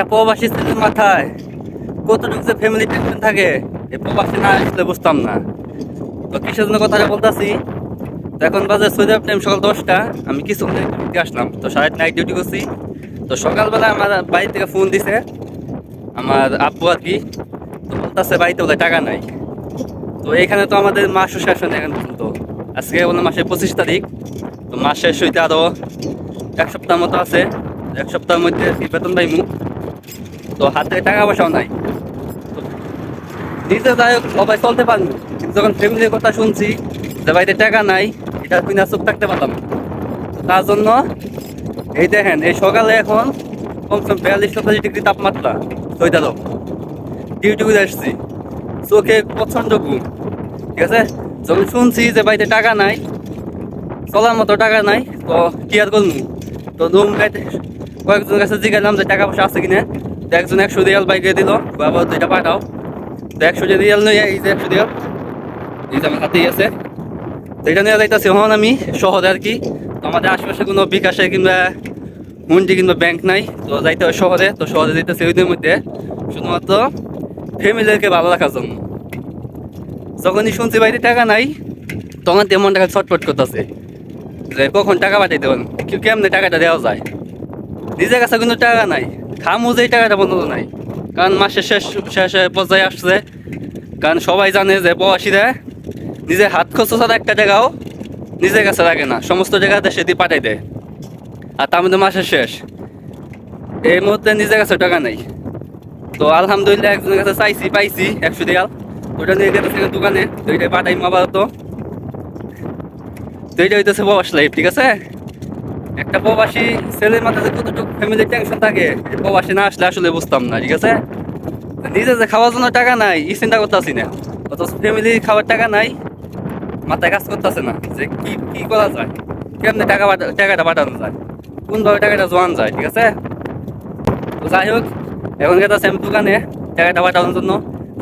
একটা প্রবাসী ছেলের মাথায় কতটুকু যে ফ্যামিলি টেনশন থাকে এই প্রবাসী না আসলে বুঝতাম না। তো কিসের জন্য কথাটা বলতেছি? তো এখন বাজে সৌদি আরব টাইম সকাল দশটা, আমি কিছু ডিউটি আসলাম। তো সাড়ে নাইট ডিউটি করছি। তো সকালবেলা আমার বাড়ি থেকে ফোন দিছে, আমার আব্বু আর কি। তো বলতেছে, বাড়িতে বলে টাকা নাই। তো এখানে তো আমাদের মাসও শেষ হয় এখন পর্যন্ত। আজকে বলে মাসের পঁচিশ তারিখ। তো মাস শেষ হইতে আরও এক সপ্তাহ মতো আছে। এক সপ্তাহের মধ্যে বেতন পাইমু। তো হাতে টাকা পয়সাও নাই। নিজে যাই হোক, সবাই চলতে পারব যখন ফ্যামিলির কথা শুনছি যে বাড়িতে টাকা নাই, এটা কিনা চুপ থাকতে পারলাম তার জন্য এই দেখেন, এই সকালে এখন কমসে কম বিয়াল্লিশ সাতাশ ডিগ্রি তাপমাত্রা সৈতাল ডিউটি করে আসছি চোখে প্রচণ্ড ঘুম, ঠিক আছে? যখন শুনছি যে বাড়িতে টাকা নাই, চলার মতো টাকা নাই, তো কি আর করব? তো রুম কয়েকজনের কাছে জিজ্ঞাসলাম যে টাকা পয়সা আছে কিনা? একজন একশো রিয়াল বাইকে দিল। বাবা, দুইটা পাঠাও। তো একশো যে রিয়াল নিয়ে এই যে একশো রিয়াল এই যে আমার হাতেই আছে। তো এটা নিয়ে যাইতেছি হন আমি শহরে আর কি। আমাদের আশেপাশে কোনো বিকাশে কিংবা হুন্ডি কিংবা ব্যাংক নাই। তো যাইতে হয় শহরে। তো শহরে যাইতেছি ওইদের মধ্যে। শুধুমাত্র ফ্যামিলিকে ভালো রাখার জন্য। যখনই শুনছি বাড়িতে টাকা নাই? তখন তেমন টাকা ছটফট করতেছে। যে কখন টাকা পাঠাইতে পারেন কেমনে টাকাটা দেওয়া যায়? নিজের কাছে কিন্তু টাকা নাই। যে এই টাকাটা বন্ধ নাই। কারণ মাসের শেষ, শেষে পর্যায়ে আসছে। কারণ সবাই জানে যে প্রবাসীরা নিজের হাত খরচ ছাড়া একটা জায়গাও নিজের কাছে রাখে না। সমস্ত জায়গা দেশে দিয়ে পাঠাই দেয়। আর তার মধ্যে মাসের শেষ। এই মুহূর্তে নিজের কাছে টাকা নেই। তো আলহামদুলিল্লাহ একজনের কাছে চাইছি, পাইছি, একশো রিয়াল। ওইটা নিয়ে গেছে দোকানে। তো এটা পাঠাই আপাতত। তো এইটা হইতেছে প্রবাস লাইফ ঠিক আছে? একটা প্রবাসী ছেলের মাথাতে কতটুকু ফ্যামিলির টেনশন থাকে প্রবাসী না আসলে আসলে বুঝতাম না, ঠিক আছে? নিজে যে খাওয়ার জন্য টাকা নাই ই চিন্তা করতেছি না। অথচ ফ্যামিলি খাওয়ার টাকা নাই, মাথায় কাজ করতেছে না, যে কি কি করা যায়? কেমনে টাকা টাকাটা পাঠানো যায়? কোনভাবে টাকাটা জোয়ান যায়, ঠিক আছে? তো যাই হোক, এখন গেছে আমি দোকানে, টাকাটা পাঠানোর জন্য।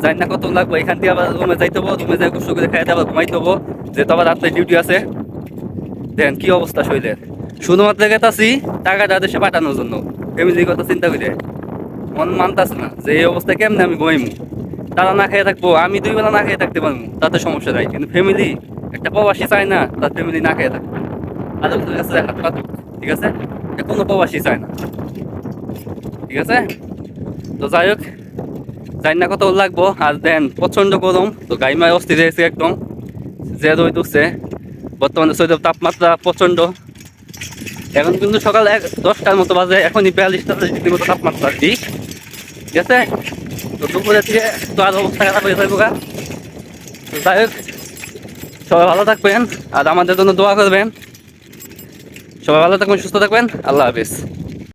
জানি না কত লাগবে, এখান থেকে আবার রুমে যাইতে হব, রুমে যাই কষ্ট করে খাইতে আবার ঘুমাইতে হব। যেহেতু আবার রাত্রে ডিউটি আছে। দেখেন কি অবস্থা শরীরের? শুধুমাত্র গেতাছি টাকাটা দেশে পাঠানোর জন্য। ফ্যামিলির কথা চিন্তা করে, মন মানতাছে না যে এই অবস্থায় কেমনে আমি ঘুমাইমু তারা না খেয়ে থাকব, আমি দুই বেলা না খেয়ে থাকতে পারব, তাতে সমস্যা নাই। কিন্তু ফ্যামিলি একটা প্রবাসী চায় না, তার ফ্যামিলি না খেয়ে থাকবে ঠিক আছে? কোনো প্রবাসী চায় না। ঠিক আছে? তো যাই হোক, জানি না কত লাগবো, আর দেন প্রচণ্ড গরম, তো গাইমায় অস্থির হয়েছে একদম। যে রোদ উঠছে, বর্তমানে সৈয়দ তাপমাত্রা প্রচণ্ড এখন কিন্তু সকাল এক দশটার মতো বাজে, এখনই বিয়াল্লিশটা ডিগ্রি মতো তাপমাত্রা আর কি। ঠিক আছে? তো দুপুরে থেকে তো আর অবস্থা খারাপ হয়ে যাবে গা। যাই হোক, সবাই ভালো থাকবেন আর আমাদের জন্য দোয়া করবেন। সবাই ভালো থাকবেন, সুস্থ থাকবেন। আল্লাহ হাফিজ।